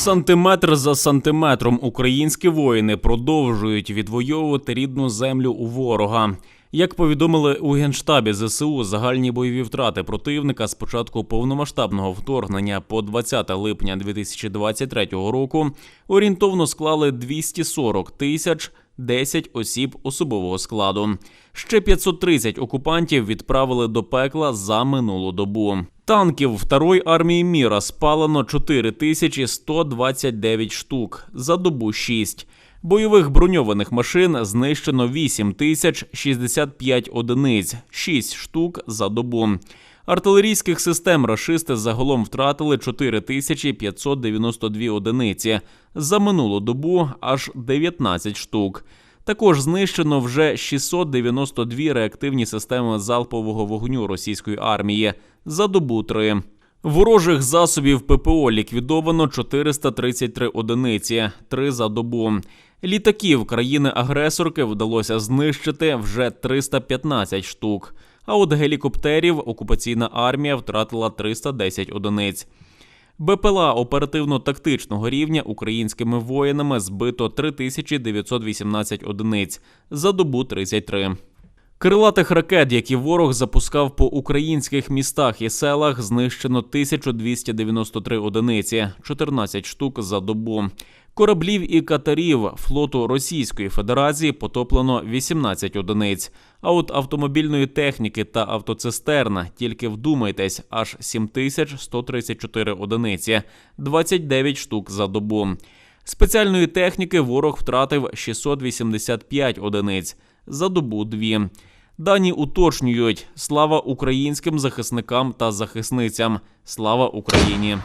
Сантиметр за сантиметром українські воїни продовжують відвоювати рідну землю у ворога. Як повідомили у генштабі ЗСУ, загальні бойові втрати противника з початку повномасштабного вторгнення по 20 липня 2023 року орієнтовно склали 240 тисяч 10 осіб особового складу. Ще 530 окупантів відправили до пекла за минулу добу. Танків Второї армії міра спалено 4129 штук, за добу 6. Бойових броньованих машин знищено 8065 одиниць, 6 штук за добу. Артилерійських систем рашисти загалом втратили 4592 одиниці. За минулу добу аж 19 штук. Також знищено вже 692 реактивні системи залпового вогню російської армії. За добу 3. Ворожих засобів ППО ліквідовано 433 одиниці, 3 за добу. Літаків країни-агресорки вдалося знищити вже 315 штук. А от гелікоптерів окупаційна армія втратила 310 одиниць. БПЛА оперативно-тактичного рівня українськими воїнами збито 3918 одиниць, за добу 33. Крилатих ракет, які ворог запускав по українських містах і селах, знищено 1293 одиниці, 14 штук за добу. Кораблів і катерів флоту Російської Федерації потоплено 18 одиниць. А от автомобільної техніки та автоцистерна, тільки вдумайтесь, аж 7134 одиниці, 29 штук за добу. Спеціальної техніки ворог втратив 685 одиниць, за добу дві. Дані уточнюють: слава українським захисникам та захисницям. Слава Україні!